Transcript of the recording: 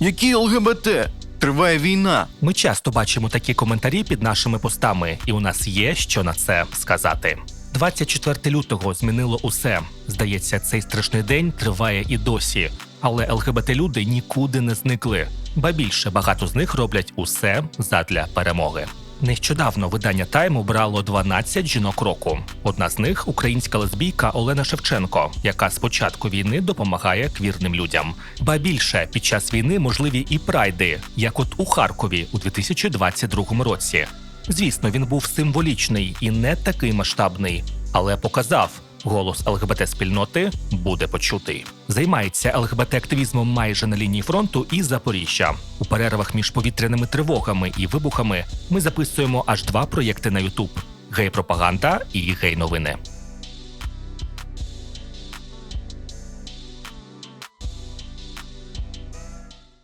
Які ЛГБТ? Триває війна. Ми часто бачимо такі коментарі під нашими постами, і у нас є що на це сказати. 24 лютого змінило усе. Здається, цей страшний день триває і досі. Але ЛГБТ-люди нікуди не зникли. Ба більше багато з них роблять усе задля перемоги. Нещодавно видання Тайм обрало 12 жінок року. Одна з них українська лесбійка Олена Шевченко, яка з початку війни допомагає квірним людям. Ба більше під час війни можливі і прайди, як от у Харкові у 2022 році. Звісно, він був символічний і не такий масштабний, але показав. Голос ЛГБТ спільноти буде почутий. Займається ЛГБТ-активізмом майже на лінії фронту і Запоріжжя. У перервах між повітряними тривогами і вибухами ми записуємо аж два проєкти на Ютуб: гей-пропаганда і гей-новини.